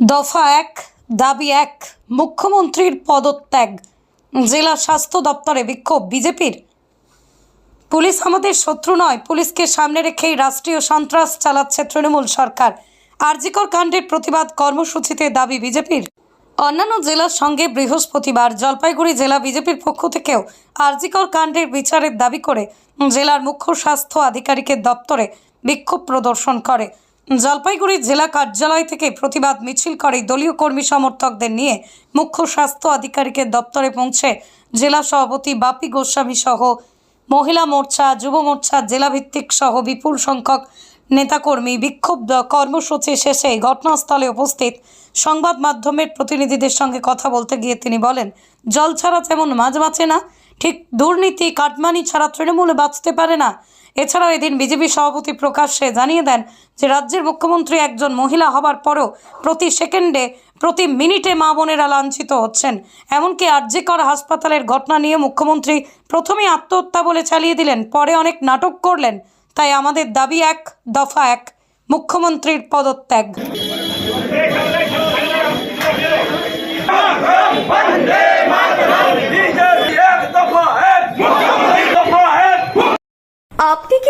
দফা এক, দাবি এক, মুখ্যমন্ত্রীর পদত্যাগ। জেলা স্বাস্থ্য দপ্তরে বিক্ষোভ বিজেপির। পুলিশ আমাদের শত্রু নয়, পুলিশকে সামনে রেখেই রাষ্ট্রীয় সন্ত্রাস চালাচ্ছে তৃণমূল সরকার। আরজিকর কাণ্ডের প্রতিবাদ কর্মসূচিতে দাবি বিজেপির। অন্যান্য জেলার সঙ্গে বৃহস্পতিবার জলপাইগুড়ি জেলা বিজেপির পক্ষ থেকেও আরজিকর কাণ্ডের বিচারের দাবি করে জেলার মুখ্য স্বাস্থ্য আধিকারিকের দপ্তরে বিক্ষোভ প্রদর্শন করে। জলপাইগুড়ি জেলা কার্যালয় থেকে প্রতিবাদ মিছিল করে দলীয় কর্মী সমর্থকদের নিয়ে মুখ্য স্বাস্থ্য আধিকারিকের দপ্তরে পৌঁছে জেলা সভাপতি বাপি গোস্বামী সহ মহিলা মোর্চা, যুব মোর্চা, জেলাভিত্তিক সহ বিপুল সংখ্যক নেতাকর্মী বিক্ষুব্ধ কর্মসূচি শেষে ঘটনাস্থলে উপস্থিত সংবাদ মাধ্যমের প্রতিনিধিদের সঙ্গে কথা বলতে গিয়ে তিনি বলেন, জল ছাড়া তেমন মাছ বাঁচে না। ঠিক দুর্নীতি কাটমানি ছাড়া তৃণমূলে বাঁচতে পারে না এছাড়াও এদিন বিজেপি সভাপতি প্রকাশ্যে জানিয়ে দেন যে রাজ্যের মুখ্যমন্ত্রী একজন মহিলা হবার পরও প্রতি সেকেন্ডে প্রতি মিনিটে মা বোনেরা লাঞ্ছিত হচ্ছেন এমনকি আরজিকর হাসপাতালের ঘটনা নিয়ে মুখ্যমন্ত্রী প্রথমেই আত্মহত্যা বলে চালিয়ে দিলেন পরে অনেক নাটক করলেন তাই আমাদের দাবি এক দফা এক মুখ্যমন্ত্রীর পদত্যাগ বিজেপি এক দফা এক মুখ্যমন্ত্রী দফা এক আপনি কি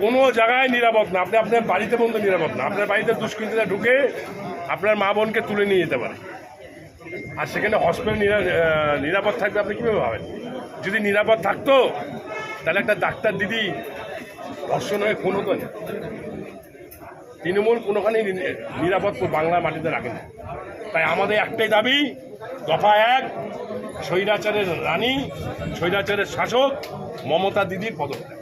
কোনো জায়গায় নিরাপদ না। আপনি আপনার বাড়িতে পর্যন্ত নিরাপদ না। আপনার বাড়িতে দুষ্কৃতীরা ঢুকে আপনার মা বোনকে তুলে নিয়ে যেতে পারে। আর সেখানে হসপিটাল নিরাপদ থাকবে আপনি কীভাবে ভাবেন? যদি নিরাপদ থাকতো, তাহলে একটা ডাক্তার দিদি ধর্ষণ হয়ে খুন হতো না। তৃণমূল কোনোখানেই নিরাপদ বাংলা মাটিতে রাখে না। তাই আমাদের একটাই দাবি, দফা এক, স্বৈরাচারের রানী, স্বৈরাচারের শাসক, মমতা দিদির পদত্যাগ।